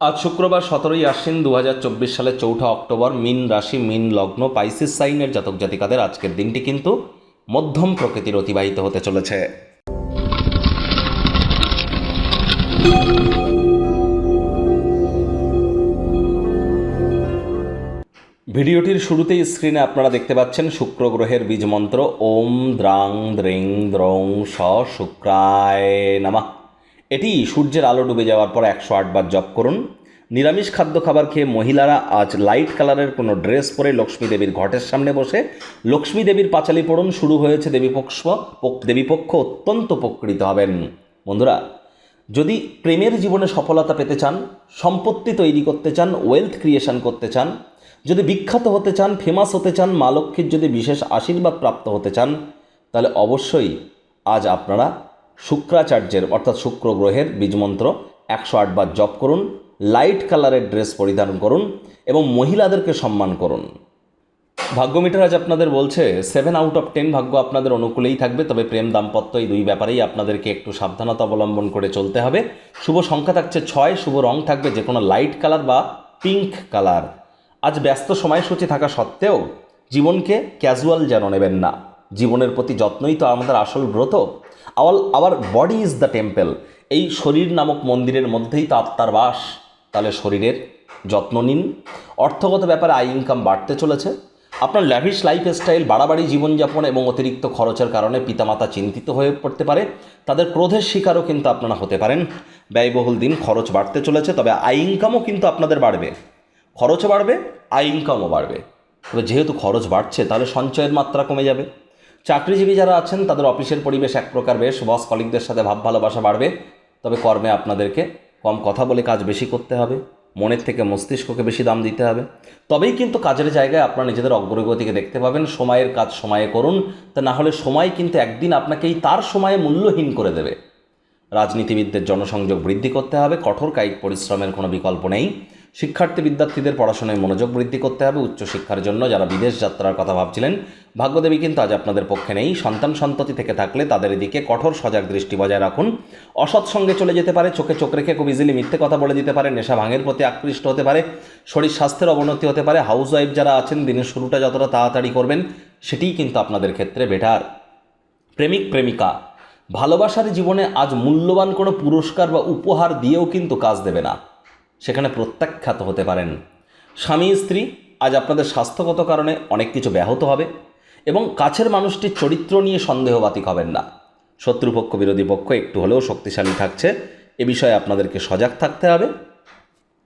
আজ শুক্রবার সতেরোই আশ্বিন দু হাজার চব্বিশ সালের চৌঠা অক্টোবর মিন রাশি, মিন লগ্ন, পাইসিস সাইনের জাতক জাতিকাদের আজকের দিনটি কিন্তু মধ্যম প্রকৃতির অতিবাহিত হতে চলেছে। ভিডিওটির শুরুতেই স্ক্রিনে আপনারা দেখতে পাচ্ছেন শুক্র গ্রহের বীজ মন্ত্র, ওম দ্রাং দ্রিং দ্রং স শুক্রায় নামা। এটি সূর্যের আলো ডুবে যাওয়ার পর একশো আটবার জপ করুন। নিরামিষ খাদ্য খাবার খেয়ে মহিলারা আজ লাইট কালারের কোনো ড্রেস পরে লক্ষ্মী দেবীর ঘটের সামনে বসে। লক্ষ্মী দেবীর পাঁচালি পড়ুন, শুরু হয়েছে দেবীপক্ষ, পক- দেবীপক্ষ অত্যন্ত উপকৃত হবেন। বন্ধুরা, যদি প্রেমের জীবনে সফলতা পেতে চান, সম্পত্তি তৈরি করতে চান ওয়েলথ ক্রিয়েশন করতে চান, যদি বিখ্যাত হতে চান ফেমাস হতে চান, মা লক্ষ্মীর যদি বিশেষ আশীর্বাদ প্রাপ্ত হতে চান, তাহলে অবশ্যই আজ আপনারা শুক্রাচার্যের, অর্থাৎ শুক্র গ্রহের বীজমন্ত্র একশো আটবার জপ করুন, লাইট কালারের ড্রেস পরিধান করুন এবং মহিলাদেরকে সম্মান করুন। ভাগ্যমিটার আজ আপনাদের বলছে সেভেন আউট অফ টেন ভাগ্য আপনাদের অনুকূলেই থাকবে, তবে প্রেম দাম্পত্য এই দুই ব্যাপারেই আপনাদেরকে একটু সাবধানতা অবলম্বন করে চলতে হবে। শুভ সংখ্যা থাকছে ছয়, শুভ রং থাকবে যে কোনো লাইট কালার বা পিঙ্ক কালার। আজ ব্যস্ত সময়সূচি থাকা সত্ত্বেও জীবনকে ক্যাজুয়াল যেন নেবেন না। জীবনের প্রতি যত্নই তো আমাদের আসল ব্রত। Our our body is the temple এই শরীর নামক মন্দিরের মধ্যেই তো আত্মার বাস। তাহলে শরীরের যত্ন নিন। অর্থগত ব্যাপারে আয় ইনকাম বাড়তে চলেছে। আপনার ল্যাভিশ লাইফস্টাইল বাড়াবাড়ি জীবনযাপন এবং অতিরিক্ত খরচের কারণে পিতামাতা চিন্তিত হয়ে পড়তে পারে। তাদের ক্রোধের শিকারও কিন্তু আপনারা হতে পারেন। ব্যয়বহুল দিন খরচ বাড়তে চলেছে, তবে আয় ইনকামও কিন্তু আপনাদের বাড়বে। খরচও বাড়বে, আয় ইনকামও বাড়বে। তবে যেহেতু খরচ বাড়ছে, তাহলে সঞ্চয়ের মাত্রা কমে যাবে। চাকরিজীবী যারা আছেন, তাদের অফিসের পরিবেশ এক প্রকার বেশ। বস কলিগদের সাথে ভাব ভালোবাসা বাড়বে। তবে কর্মে আপনাদেরকে কম কথা বলে কাজ বেশি করতে হবে। মনের থেকে মস্তিষ্ককে বেশি দাম দিতে হবে। তবেই কিন্তু কাজের জায়গায় আপনারা নিজেদের অগ্রগতিকে দেখতে পাবেন। সময়ের কাজ সময়ে করুন। তা না হলে সময় কিন্তু একদিন আপনাকেই তার সময়ে মূল্যহীন করে দেবে। রাজনীতিবিদদের জনসংযোগ বৃদ্ধি করতে হবে। কঠোর কায়িক পরিশ্রমের কোনো বিকল্প নেই। শিক্ষার্থী বিদ্যার্থীদের পড়াশোনায় মনোযোগ বৃদ্ধি করতে হবে, উচ্চশিক্ষার জন্য যারা বিদেশ যাত্রার কথা ভাবছিলেন। ভাগ্যদেবী কিন্তু আজ আপনাদের পক্ষে নেই। সন্তান সন্ততি থেকে থাকলে তাদের দিকে কঠোর সজাগ দৃষ্টি বজায় রাখুন। অসৎ সঙ্গে চলে যেতে পারে, চোখে চোখ রেখে খুব ইজিলি মিথ্যে কথা বলে দিতে পারে, নেশা ভাঙের প্রতি আকৃষ্ট হতে পারে, শরীর স্বাস্থ্যের অবনতি হতে পারে হাউস ওয়াইফ যারা আছেন, দিনের শুরুটা যতটা তাড়াতাড়ি করবেন, সেটিই কিন্তু আপনাদের ক্ষেত্রে বেটার প্রেমিক, প্রেমিকা, ভালোবাসার জীবনে আজ মূল্যবান কোনো পুরস্কার বা উপহার দিয়েও কিন্তু কাজ দেবে না। সেখানে প্রত্যাখ্যাত হতে পারেন। স্বামী, স্ত্রী আজ আপনাদের স্বাস্থ্যগত কারণে অনেক কিছু ব্যাহত হবে এবং কাছের মানুষটির চরিত্র নিয়ে সন্দেহবাতিক হবেন না। শত্রুপক্ষ, বিরোধী পক্ষ একটু হলেও শক্তিশালী থাকছে। এ বিষয়ে আপনাদেরকে সজাগ থাকতে হবে।